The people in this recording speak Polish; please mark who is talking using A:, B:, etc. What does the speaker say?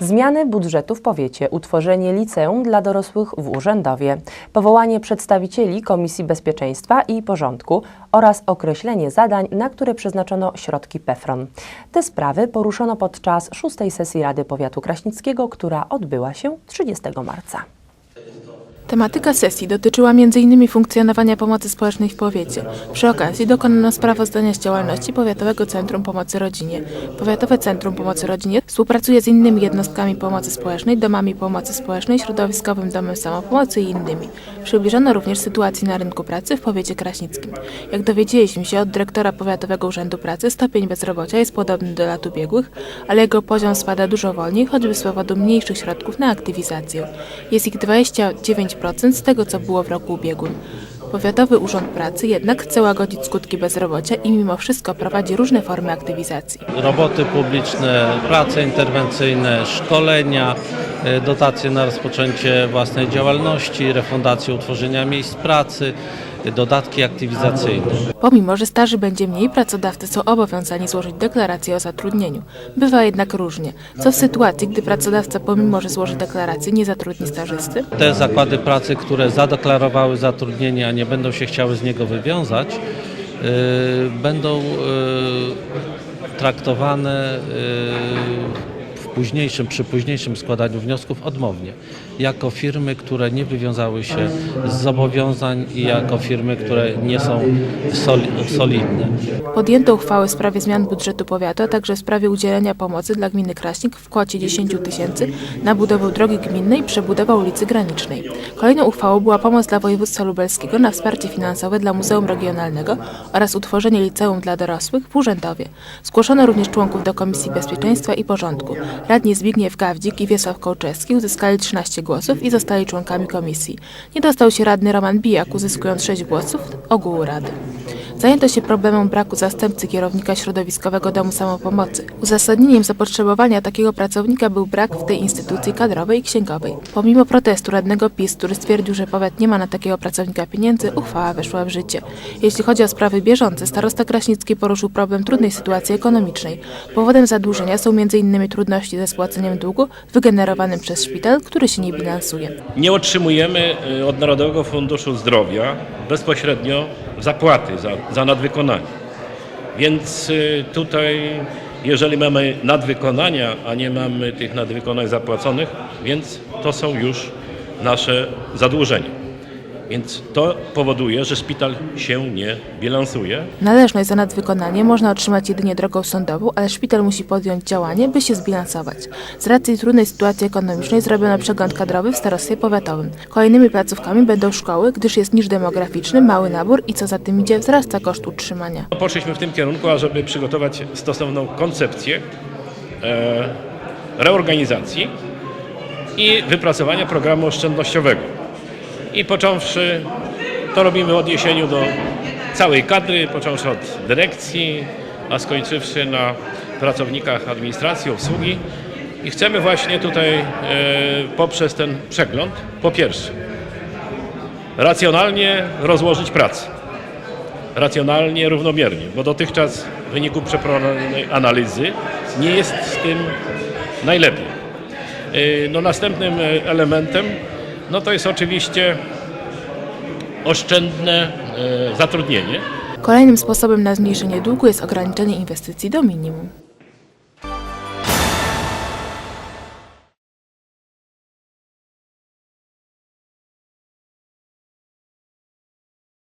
A: Zmiany budżetu w powiecie, utworzenie liceum dla dorosłych w Urzędowie, powołanie przedstawicieli Komisji Bezpieczeństwa i Porządku oraz określenie zadań, na które przeznaczono środki PEFRON. Te sprawy poruszono podczas szóstej sesji Rady Powiatu Kraśnickiego, która odbyła się 30 marca.
B: Tematyka sesji dotyczyła m.in. funkcjonowania pomocy społecznej w powiecie. Przy okazji dokonano sprawozdania z działalności Powiatowego Centrum Pomocy Rodzinie. Powiatowe Centrum Pomocy Rodzinie współpracuje z innymi jednostkami pomocy społecznej, domami pomocy społecznej, środowiskowym domem samopomocy i innymi. Przybliżono również sytuację na rynku pracy w powiecie kraśnickim. Jak dowiedzieliśmy się od dyrektora Powiatowego Urzędu Pracy, stopień bezrobocia jest podobny do lat ubiegłych, ale jego poziom spada dużo wolniej, choćby z powodu mniejszych środków na aktywizację. Jest ich 29% z tego, co było w roku ubiegłym. Powiatowy Urząd Pracy jednak chce łagodzić skutki bezrobocia i mimo wszystko prowadzi różne formy aktywizacji.
C: roboty publiczne, prace interwencyjne, szkolenia, e, dotacje na rozpoczęcie własnej działalności, refundację utworzenia miejsc pracy, dodatki aktywizacyjne.
B: Pomimo, że staży będzie mniej, pracodawcy są obowiązani złożyć deklarację o zatrudnieniu. Bywa jednak różnie. Co w sytuacji, gdy pracodawca pomimo, że złoży deklarację, nie zatrudni stażysty?
C: Te zakłady pracy, które zadeklarowały zatrudnienie, a nie będą się chciały z niego wywiązać, e, będą e, traktowane w późniejszym, przy późniejszym składaniu wniosków odmownie, jako firmy, które nie wywiązały się z zobowiązań i jako firmy, które nie są soli, solidne.
B: Podjęto uchwałę w sprawie zmian budżetu powiatu, a także w sprawie udzielenia pomocy dla gminy Kraśnik w kwocie 10 tysięcy na budowę drogi gminnej i przebudowę ulicy Granicznej. Kolejną uchwałą była pomoc dla województwa lubelskiego na wsparcie finansowe dla Muzeum Regionalnego oraz utworzenie liceum dla dorosłych w Urzędowie. Zgłoszono również członków do Komisji Bezpieczeństwa i Porządku. Radni Zbigniew Gawdzik i Wiesław Kołczewski uzyskali 13 głosów i zostali członkami komisji. Nie dostał się radny Roman Bijak, uzyskując 6 głosów ogółu rady. Zajęto się problemem braku zastępcy kierownika środowiskowego domu samopomocy. Uzasadnieniem zapotrzebowania takiego pracownika był brak w tej instytucji kadrowej i księgowej. Pomimo protestu radnego PiS, który stwierdził, że powiat nie ma na takiego pracownika pieniędzy, uchwała weszła w życie. Jeśli chodzi o sprawy bieżące, starosta Kraśnicki poruszył problem trudnej sytuacji ekonomicznej. Powodem zadłużenia są m.in. trudności ze spłaceniem długu wygenerowanym przez szpital, który się nie bilansuje.
D: nie otrzymujemy y, od Narodowego Funduszu Zdrowia bezpośrednio zapłaty za, za nadwykonanie. Więc y, tutaj, jeżeli mamy nadwykonania, a nie mamy tych nadwykonań zapłaconych, więc to są już nasze zadłużenia. Więc to powoduje, że szpital się nie bilansuje.
B: Należność za nadwykonanie można otrzymać jedynie drogą sądową, ale szpital musi podjąć działanie, by się zbilansować. Z racji trudnej sytuacji ekonomicznej zrobiono przegląd kadrowy w starostwie powiatowym. Kolejnymi placówkami będą szkoły, gdyż jest niż demograficzny, mały nabór i co za tym idzie, wzrasta koszt utrzymania.
D: Poszliśmy w tym kierunku, ażeby przygotować stosowną koncepcję e, reorganizacji i wypracowania programu oszczędnościowego. I począwszy, to robimy w odniesieniu do całej kadry, począwszy od dyrekcji, a skończywszy na pracownikach administracji, obsługi. I chcemy właśnie tutaj e, poprzez ten przegląd, po pierwsze, racjonalnie rozłożyć pracę racjonalnie, równomiernie, bo dotychczas w wyniku przeprowadzonej analizy nie jest z tym najlepiej. Yy, No, następnym e, elementem no to jest oczywiście oszczędne e, zatrudnienie.
B: Kolejnym sposobem na zmniejszenie długu jest ograniczenie inwestycji do minimum.